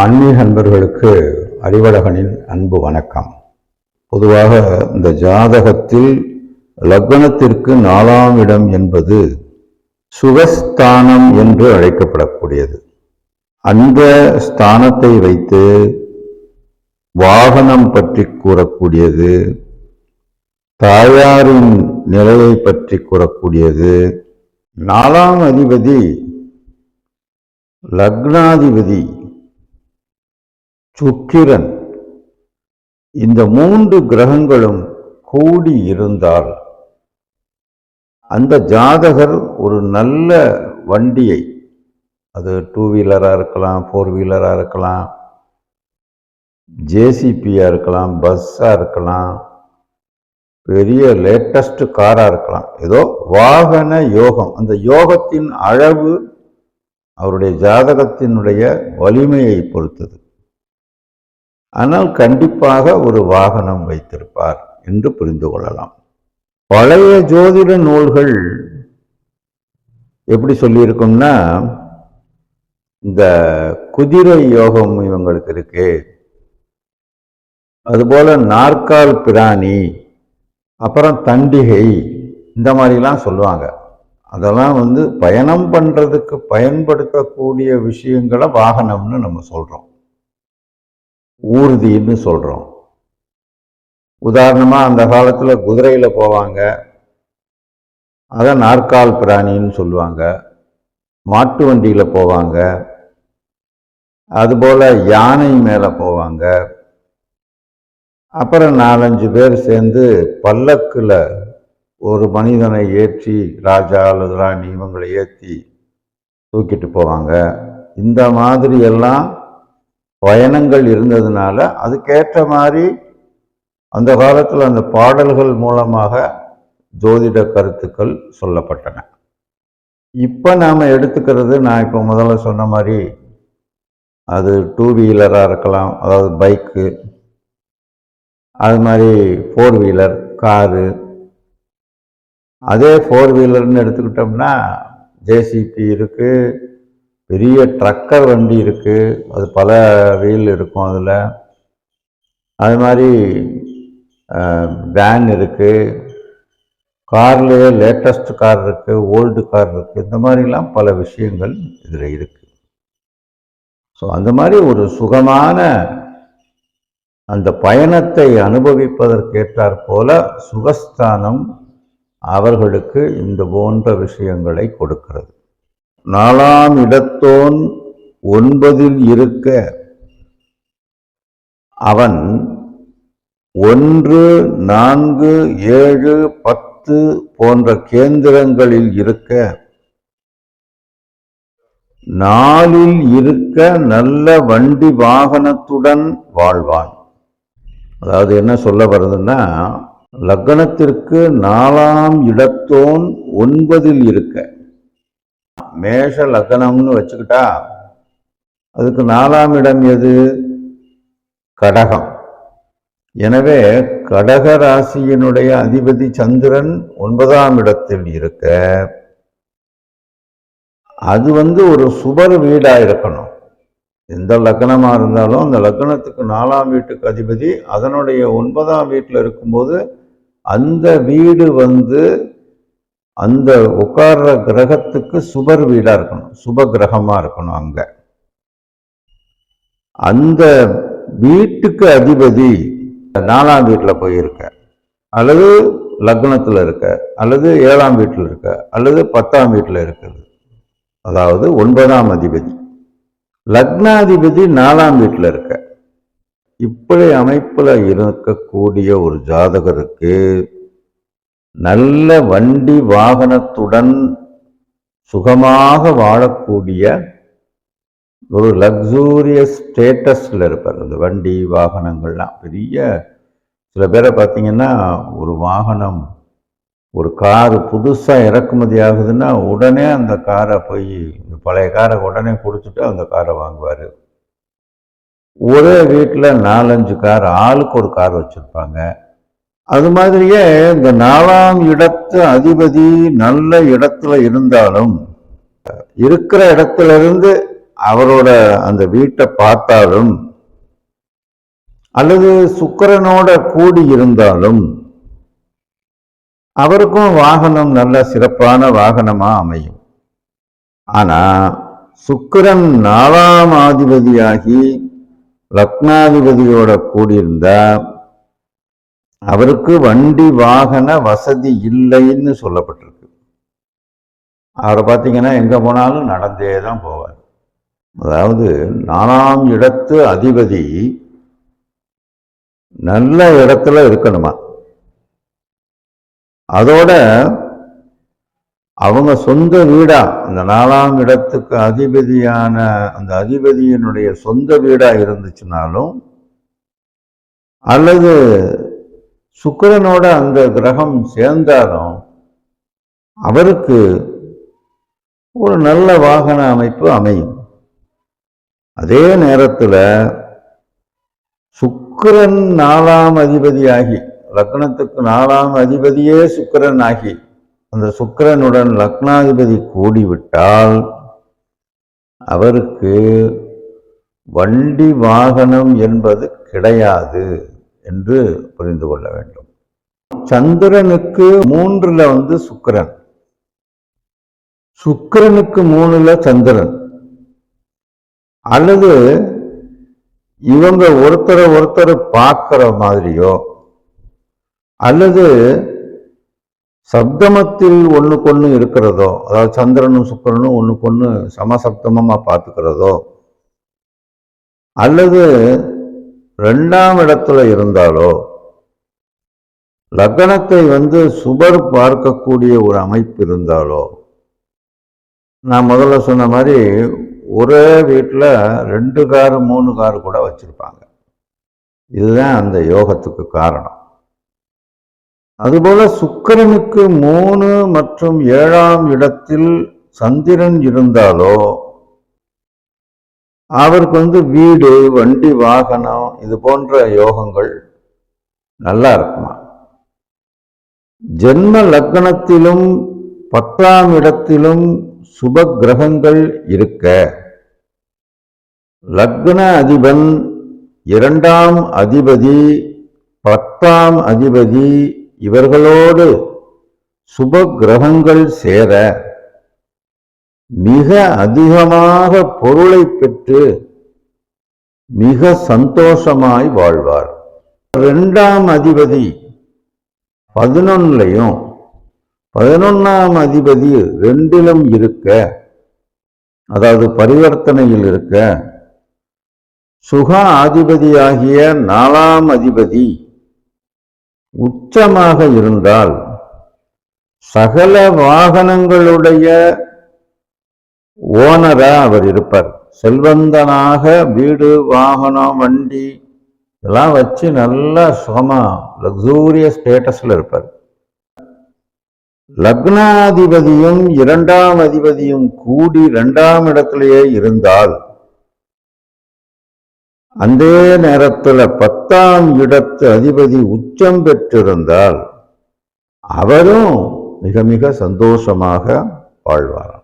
ஆன்மீக அன்பர்களுக்கு அறிவழகனின் அன்பு வணக்கம். பொதுவாக இந்த ஜாதகத்தில் லக்னத்திற்கு நாலாம் இடம் என்பது சுகஸ்தானம் என்று அழைக்கப்படக்கூடியது. அந்த ஸ்தானத்தை வைத்து வாகனம் பற்றி கூறக்கூடியது தாயாரின் நிலையை பற்றி கூறக்கூடியது. நாலாம் அதிபதி லக்னாதிபதி சுக்கிரன். இந்த மூன்று கிரகங்களும் கூடி இருந்தால் அந்த ஜாதகர் ஒரு நல்ல வண்டியை அது டூ வீலராக இருக்கலாம் ஃபோர் வீலராக இருக்கலாம் ஜேசிபியாக இருக்கலாம் பஸ்ஸாக இருக்கலாம் பெரிய லேட்டஸ்ட் காராக இருக்கலாம். ஏதோ வாகன யோகம். அந்த யோகத்தின் அளவு அவருடைய ஜாதகத்தினுடைய வலிமையை பொறுத்தது. ஆனால் கண்டிப்பாக ஒரு வாகனம் வைத்திருப்பார் என்று புரிந்து கொள்ளலாம். பழைய ஜோதிட நூல்கள் எப்படி சொல்லியிருக்கும்னா இந்த குதிரை யோகம் இவங்களுக்கு இருக்கு அதுபோல நாற்கால் பிராணி அப்புறம் தண்டிகை இந்த மாதிரிலாம் சொல்லுவாங்க. அதெல்லாம் வந்து பயணம் பண்ணுறதுக்கு பயன்படுத்தக்கூடிய விஷயங்களை வாகனம்னு நம்ம சொல்கிறோம் ஊர்தின்னு சொல்கிறோம் உதாரணமாக அந்த காலத்தில் குதிரையில் போவாங்க. அதை நாற்கால் பிராணின்னு சொல்லுவாங்க. மாட்டு வண்டியில் போவாங்க. அதுபோல் யானை மேலே போவாங்க. அப்புறம் நாலஞ்சு பேர் சேர்ந்து பல்லக்கில் ஒரு மனிதனை ஏற்றி ராஜா அல்லது ராணி இவங்களை ஏற்றி தூக்கிட்டு போவாங்க. இந்த மாதிரி எல்லாம் பயணங்கள் இருந்ததுனால அதுக்கேற்ற மாதிரி அந்த காலத்தில் அந்த பாடல்கள் மூலமாக ஜோதிட கருத்துக்கள் சொல்லப்பட்டன. இப்போ நாம் எடுத்துக்கிறது நான் இப்போ முதல்ல சொன்ன மாதிரி அது டூ வீலராக இருக்கலாம் அதாவது பைக்கு அது மாதிரி ஃபோர் வீலர் காரு அதே ஃபோர் வீலர்னு எடுத்துக்கிட்டோம்னா ஜேசிபி இருக்குது பெரிய ட்ரக்கர் வண்டி இருக்குது அது பல வீல் இருக்கும் அதில். அது மாதிரி வேன் இருக்குது கார்லேயே லேட்டஸ்ட் கார் இருக்குது ஓல்டு கார் இருக்குது இந்த மாதிரிலாம் பல விஷயங்கள் இதில் இருக்குது ஸோ அந்த மாதிரி ஒரு சுகமான அந்த பயணத்தை அனுபவிப்பதற்கேற்றாற் போல சுகஸ்தானம் அவர்களுக்கு இந்த போன்ற விஷயங்களை கொடுக்கிறது. நாலாம் இடத்தோன் ஒன்பதில் இருக்க அவன் ஒன்று நான்கு ஏழு பத்து போன்ற கேந்திரங்களில் இருக்க நாளில் இருக்க நல்ல வண்டி வாகனத்துடன் வாழ்வான். அதாவது என்ன சொல்ல வருதுன்னா லக்னத்திற்கு நாலாம் இடத்தோன் ஒன்பதில் இருக்க. மேஷ லக்னம்னு வச்சுக்கிட்டா அதுக்கு நாலாம் இடம் எது? கடகம். எனவே கடக ராசியினுடைய அதிபதி சந்திரன் ஒன்பதாம் இடத்தில் இருக்க அது வந்து ஒரு சுபர் வீடா இருக்கணும். எந்த லக்கணமாக இருந்தாலும் அந்த லக்கணத்துக்கு நாலாம் வீட்டுக்கு அதிபதி அதனுடைய ஒன்பதாம் வீட்டில் இருக்கும்போது அந்த வீடு வந்து அந்த உட்கார்ற கிரகத்துக்கு சுபர் வீடாக இருக்கணும் சுப கிரகமாக இருக்கணும் அங்கே. அந்த வீட்டுக்கு அதிபதி நாலாம் வீட்டில் போயிருக்க அல்லது லக்னத்தில் இருக்க அல்லது ஏழாம் வீட்டில் இருக்க அல்லது பத்தாம் வீட்டில் இருக்கிறது அதாவது ஒன்பதாம் அதிபதி. லக்னாதிபதி நாலாம் வீட்டில் இருக்க. இப்படி அமைப்பில் இருக்கக்கூடிய ஒரு ஜாதகருக்கு நல்ல வண்டி வாகனத்துடன் சுகமாக வாழக்கூடிய ஒரு லக்ஸூரியஸ் ஸ்டேட்டஸில் இருப்பார். அந்த வண்டி வாகனங்கள்லாம் பெரிய சில பேரை பார்த்தீங்கன்னா ஒரு வாகனம் ஒரு காரு புதுசாக இறக்குமதி ஆகுதுன்னா உடனே அந்த காரை போய் இந்த பழைய காரை உடனே கொடுத்துட்டு அந்த காரை வாங்குவார். ஒரே வீட்டில் நாலஞ்சு கார் ஆளுக்கு ஒரு கார் வச்சுருப்பாங்க. அது மாதிரியே இந்த நாலாம் இடத்து அதிபதி நல்ல இடத்துல இருந்தாலும் இருக்கிற இடத்துல இருந்து அவரோட அந்த வீட்டை பார்த்தாலும் அல்லது சுக்கரனோட கூடி இருந்தாலும் அவருக்கும் வாகனம் நல்ல சிறப்பான வாகனமா அமையும். ஆனா சுக்கிரன் நாலாம் ஆதிபதியாகி லக்னாதிபதியோட கூடியிருந்தா அவருக்கு வண்டி வாகன வசதி இல்லைன்னு சொல்லப்பட்டிருக்கு. அவரை பார்த்தீங்கன்னா எங்க போனாலும் நடந்தே தான் போவார். அதாவது நாலாம் இடத்து அதிபதி நல்ல இடத்துல இருக்கணுமா? அதோட அவங்க சொந்த வீடா அந்த நாலாம் இடத்துக்கு அதிபதியான அந்த அதிபதியினுடைய சொந்த வீடா இருந்துச்சுனாலும் அல்லது சுக்கிரனோட அந்த கிரகம் சேர்ந்தாலும் அவருக்கு ஒரு நல்ல வாகன அமைப்பு அமையும். அதே நேரத்தில் சுக்கிரன் நாலாம் அதிபதியாகி லக்னத்துக்கு நாலாம் அதிபதியே சுக்கிரன் ஆகி அந்த சுக்கிரனுடன் லக்னாதிபதி கூடிவிட்டால் அவருக்கு வண்டி வாகனம் என்பது கிடையாது. என்று புரிந்து கொள்ள வேண்டும். சந்திரனுக்கு மூன்றுல வந்து சுக்கரன். சுக்கரனுக்கு மூணுல சந்திரன். அல்லது இவங்க ஒருத்தரை ஒருத்தர் பார்க்கிற மாதிரியோ அல்லது சப்தமத்தில் ஒண்ணுக்கொண்ணு இருக்கிறதோ அதாவது சந்திரனும் சுக்கிரனும் ஒண்ணுக்கொண்ணு சமசப்தமமா பார்த்துக்கிறதோ அல்லது ரெண்டாம் இடத்துல இருந்தாலோ லக்னத்தை வந்து சுபர் பார்க்கக்கூடிய ஒரு அமைப்பு இருந்தாலோ நான் முதல்ல சொன்ன மாதிரி ஒரே வீட்டில் ரெண்டு காரு மூணு காரு கூட வச்சுருப்பாங்க. இதுதான் அந்த யோகத்துக்கு காரணம். அதுபோல் சுக்கரனுக்கு மூணு மற்றும் ஏழாம் இடத்தில் சந்திரன் இருந்தாலோ அவருக்கு வந்து வீடு வண்டி வாகனம் இது போன்ற யோகங்கள் நல்லா இருக்குமா? ஜென்ம லக்னத்திலும் பத்தாம் இடத்திலும் சுப கிரகங்கள் இருக்க. லக்ன அதிபன் இரண்டாம் அதிபதி பத்தாம் அதிபதி இவர்களோடு சுப கிரகங்கள் சேர. மிக அதிகமாக பொருளை பெற்று மிக சந்தோஷமாய் வாழ்வார். இரண்டாம் அதிபதி பதினொன்னுலையும் பதினொன்னாம் அதிபதி ரெண்டிலும் இருக்க அதாவது பரிவர்த்தனையில் இருக்க சுக அதிபதியாகிய நாலாம் அதிபதி உச்சமாக இருந்தால் சகல வாகனங்களுடைய ஓனரா அவர் இருப்பார். செல்வந்தனாக வீடு வாகனம் வண்டி இதெல்லாம் வச்சு நல்லா சுகமாக லக்ஸூரிய ஸ்டேட்டஸ்ல இருப்பார். லக்னாதிபதியும் இரண்டாம் அதிபதியும் கூடி இரண்டாம் இடத்திலேயே இருந்தால் அந்த நேரத்துல பத்தாம் இடத்து அதிபதி உச்சம் பெற்றிருந்தால் அவரும் மிக மிக சந்தோஷமாக வாழ்வார்